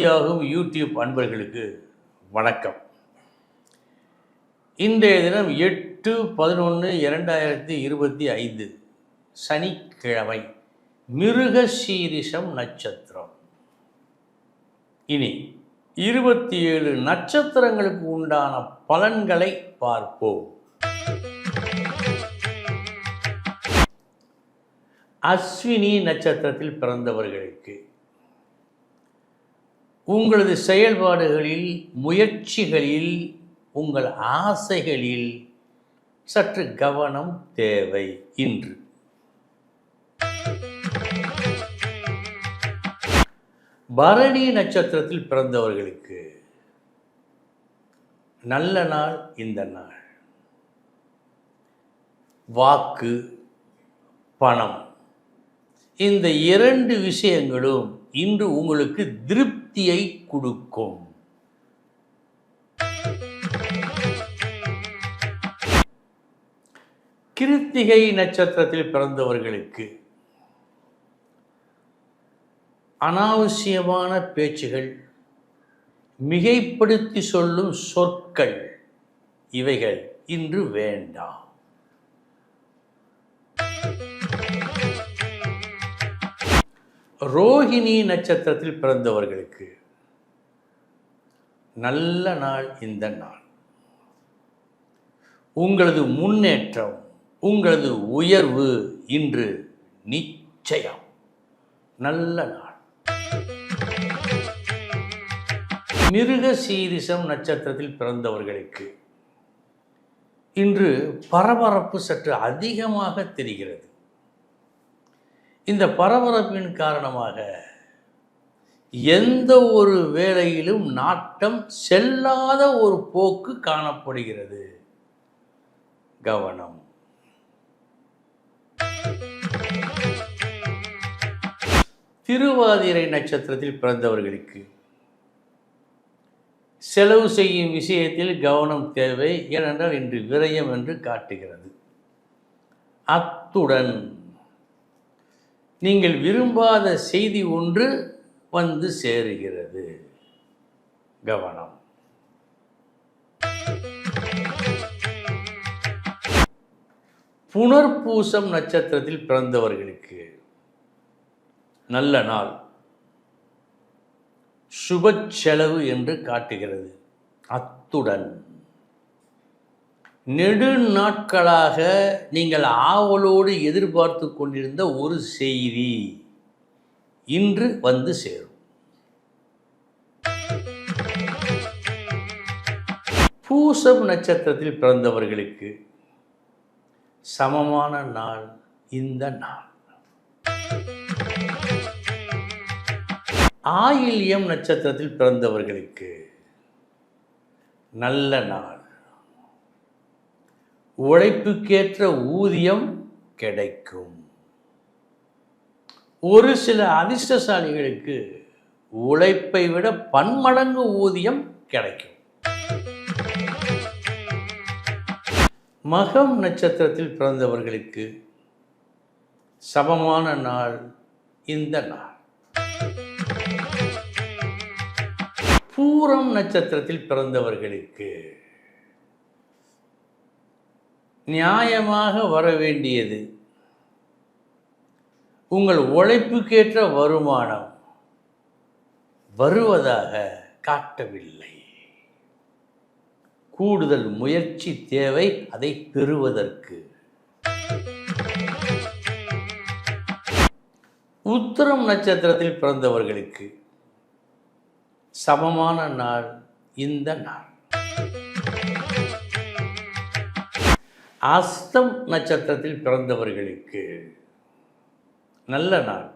ஜோதியாகும் YouTube அன்பர்களுக்கு வணக்கம். இன்றைய தினம் எட்டு பதினொன்று இரண்டாயிரத்தி இருபத்தி ஐந்து சனிக்கிழமை மிருகசீரிஷம் நட்சத்திரம். இனி இருபத்தி ஏழு நட்சத்திரங்களுக்கு உண்டான பலன்களை பார்ப்போம். அஸ்வினி நட்சத்திரத்தில் பிறந்தவர்களுக்கு உங்களது செயல்பாடுகளில் முயற்சிகளில் உங்கள் ஆசைகளில் சற்று கவனம் தேவை இன்று. பரணி நட்சத்திரத்தில் பிறந்தவர்களுக்கு நல்ல நாள் இந்த நாள். வாக்கு பணம். இந்த இரண்டு விஷயங்களும் இன்று உங்களுக்கு திருப்தியை கொடுக்கும். கிருத்திகை நட்சத்திரத்தில் பிறந்தவர்களுக்கு அனாவசியமான பேச்சுகள் மிகைப்படுத்தி சொல்லும் சொற்கள் இவைகள் இன்று வேண்டாம். ரோஹிணி நட்சத்திரத்தில் பிறந்தவர்களுக்கு நல்ல நாள் இந்த நாள். உங்களது முன்னேற்றம் உங்களது உயர்வு இன்று நிச்சயம். நல்ல நாள். மிருக சீரிசம் நட்சத்திரத்தில் பிறந்தவர்களுக்கு இன்று பரபரப்பு சற்று அதிகமாக தெரிகிறது. இந்த பரபரப்பின் காரணமாக எந்த ஒரு வேலையிலும் நாட்டம் செல்லாத ஒரு போக்கு காணப்படுகிறது. கவனம். திருவாதிரை நட்சத்திரத்தில் பிறந்தவர்களுக்கு செலவு செய்யும் விஷயத்தில் கவனம் தேவை ஏனென்றால் இன்று விரயம் என்று காட்டுகிறது. அத்துடன் நீங்கள் விரும்பாத செய்தி ஒன்று வந்து சேருகிறது. கவனம். புனர்பூசம் நட்சத்திரத்தில் பிறந்தவர்களுக்கு நல்ல நாள். சுப செலவு என்று காட்டுகிறது. அத்துடன். நெடு நாட்களாக நீங்கள் ஆவலோடு எதிர்பார்த்து கொண்டிருந்த ஒரு செய்தி இன்று வந்து சேரும். பூசம் நட்சத்திரத்தில் பிறந்தவர்களுக்கு சமமான நாள் இந்த நாள். ஆயில்யம் நட்சத்திரத்தில் பிறந்தவர்களுக்கு நல்ல நாள். உழைப்புக்கேற்ற ஊதியம் கிடைக்கும். ஒரு சில அதிர்ஷ்டசாலிகளுக்கு உழைப்பை விட பன்மடங்கு ஊதியம் கிடைக்கும். மகம் நட்சத்திரத்தில் பிறந்தவர்களுக்கு சமமான நாள் இந்த நாள். பூரம் நட்சத்திரத்தில் பிறந்தவர்களுக்கு நியாயமாக வர வேண்டியது உங்கள் உழைப்புக்கேற்ற வருமானம் வருவதாக காட்டவில்லை. கூடுதல் முயற்சி தேவை அதை பெறுவதற்கு. உத்தரம் நட்சத்திரத்தில் பிறந்தவர்களுக்கு சமமான நாள் இந்த நாள். அஸ்தம் நட்சத்திரத்தில் பிறந்தவர்களுக்கு நல்ல நாள்.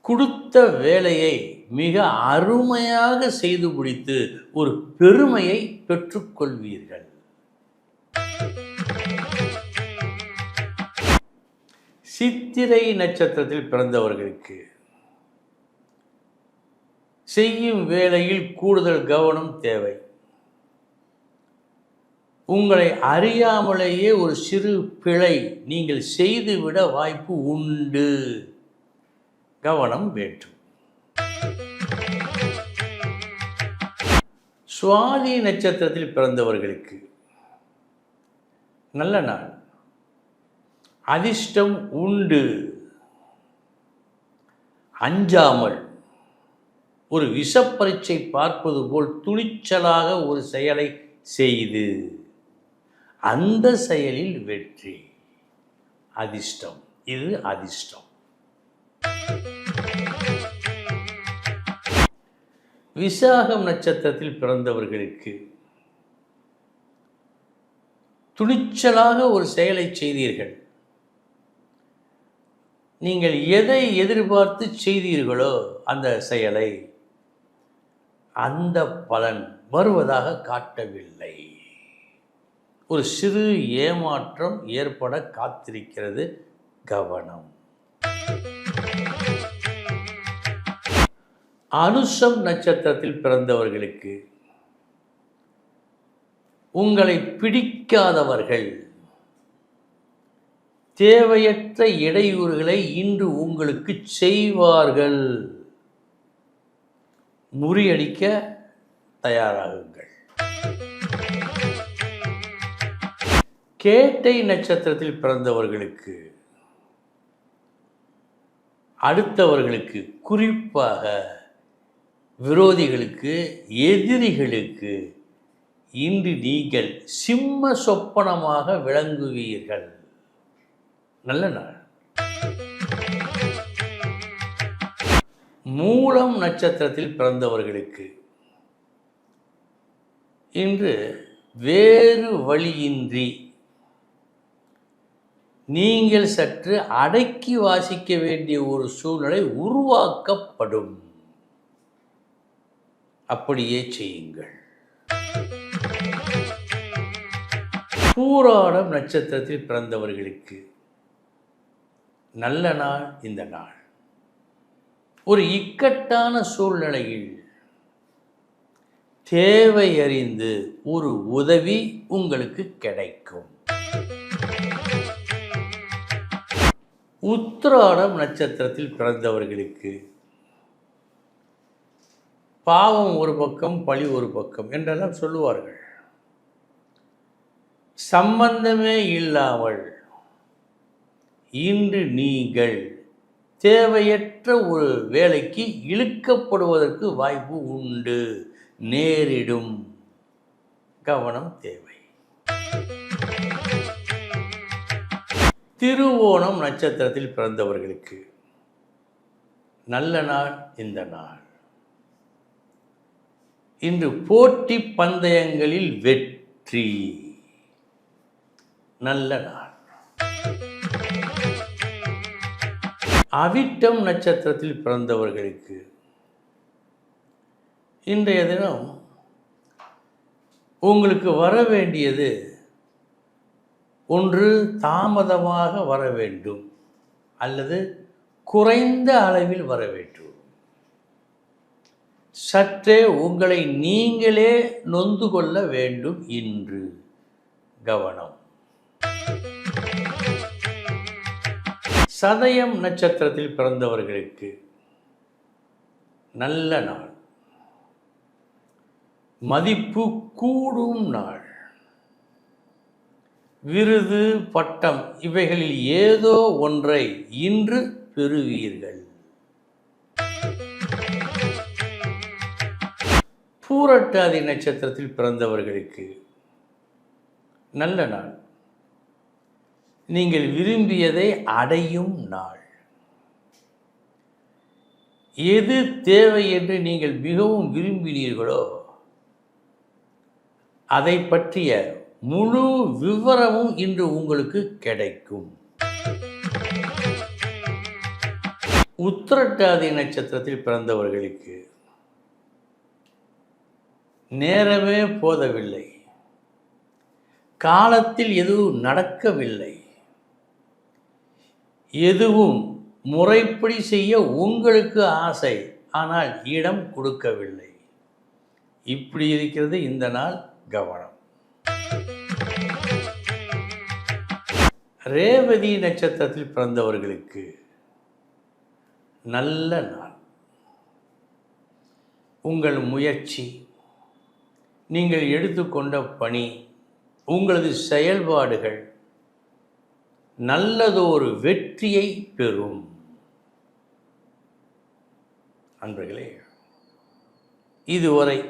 கொடுத்த வேலையை மிக அருமையாக செய்து முடித்து ஒரு பெருமையை பெற்றுக்கொள்வீர்கள். சித்திரை நட்சத்திரத்தில் பிறந்தவர்களுக்கு செய்யும் வேலையில் கூடுதல் கவனம் தேவை. உங்களை அறியாமலேயே ஒரு சிறு பிழை நீங்கள் செய்துவிட வாய்ப்பு உண்டு. கவனம் வேண்டும். சுவாதி நட்சத்திரத்தில் பிறந்தவர்களுக்கு நல்ல நாள். அதிர்ஷ்டம் உண்டு. அஞ்சாமல் ஒரு விஷப்பரீட்சை பார்ப்பது போல் துணிச்சலாக ஒரு செயலை செய்து. அந்த செயலில் வெற்றி. அதிர்ஷ்டம். இது அதிர்ஷ்டம். விசாகம் நட்சத்திரத்தில் பிறந்தவர்களுக்கு துணிச்சலாக ஒரு செயலை செய்தீர்கள். நீங்கள் எதை எதிர்பார்த்து செய்தீர்களோ அந்த செயலை அந்த பலன் வருவதாக காட்டவில்லை. ஒரு சிறு ஏமாற்றம் ஏற்பட காத்திருக்கிறது கவனம். அனுஷம் நட்சத்திரத்தில் பிறந்தவர்களுக்கு உங்களை பிடிக்காதவர்கள் தேவையற்ற இடையூறுகளை இன்று உங்களுக்கு செய்வார்கள். முறியடிக்க தயாராகுங்கள். கேட்டை நட்சத்திரத்தில் பிறந்தவர்களுக்கு அடுத்தவர்களுக்கு குறிப்பாக விரோதிகளுக்கு எதிரிகளுக்கு இன்று நீங்கள் சிம்ம சொப்பனமாக விளங்குவீர்கள். நல்ல நாள். மூலம் நட்சத்திரத்தில் பிறந்தவர்களுக்கு இன்று வேறு வழியின்றி நீங்கள் சற்று அடக்கி வாசிக்க வேண்டிய ஒரு சூழ்நிலை உருவாக்கப்படும். அப்படியே செய்யுங்கள். பூராடம் நட்சத்திரத்தில் பிறந்தவர்களுக்கு நல்ல நாள் இந்த நாள். ஒரு இக்கட்டான சூழ்நிலையில் தேவை அறிந்து ஒரு உதவி உங்களுக்கு கிடைக்கும். உத்திராடம் நட்சத்திரத்தில் பிறந்தவர்களுக்கு. பாவம் ஒரு பக்கம் பழி ஒரு பக்கம் என்றெல்லாம் சொல்லுவார்கள். சம்பந்தமே இல்லாமல் இன்று நீங்கள் தேவையற்ற ஒரு வேலைக்கு இழுக்கப்படுவதற்கு வாய்ப்பு உண்டு. நேரிடும் கவனம் தேவை. திருவோணம் நட்சத்திரத்தில் பிறந்தவர்களுக்கு நல்ல நாள் இந்த நாள். இன்று போட்டி பந்தயங்களில் வெற்றி. நல்ல நாள். அவிட்டம் நட்சத்திரத்தில் பிறந்தவர்களுக்கு இன்றைய தினம் உங்களுக்கு வர வேண்டியது ஒன்று தாமதமாக வர வேண்டும் அல்லது குறைந்த அளவில் வர வேண்டும். சற்றே உங்களை நீங்களே நொந்து கொள்ள வேண்டும் இன்று. கவனம். சதயம் நட்சத்திரத்தில் பிறந்தவர்களுக்கு நல்ல நாள். மதிப்பு கூடும் நாள். விருது பட்டம் இவைகளில் ஏதோ ஒன்றை இன்று பெறுவீர்கள். பூரட்டாதி நட்சத்திரத்தில் பிறந்தவர்களுக்கு நல்ல நாள். நீங்கள் விரும்பியதை அடையும் நாள். எது தேவை என்று நீங்கள் மிகவும் விரும்பினீர்களோ அதை பற்றிய முழு விவரமும் இன்று உங்களுக்கு கிடைக்கும். உத்திரட்டாதி நட்சத்திரத்தில் பிறந்தவர்களுக்கு நேரமே போதவில்லை. காலத்தில் எதுவும் நடக்கவில்லை. எதுவும் முறைப்படி செய்ய உங்களுக்கு ஆசை ஆனால் இடம் கொடுக்கவில்லை. இப்படி இருக்கிறது இந்த நாள் கவனம். ரேவதி நட்சத்திரத்தில் பிறந்தவர்களுக்கு நல்ல நாள். உங்கள் முயற்சி நீங்கள் எடுத்துக்கொண்ட பணி உங்களது செயல்பாடுகள் நல்லதொரு வெற்றியை பெறும். அன்பர்களே இதுவரை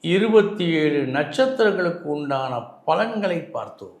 இருபத்தி ஏழு நட்சத்திரங்களுக்கு உண்டான பலன்களை பார்த்தோம்.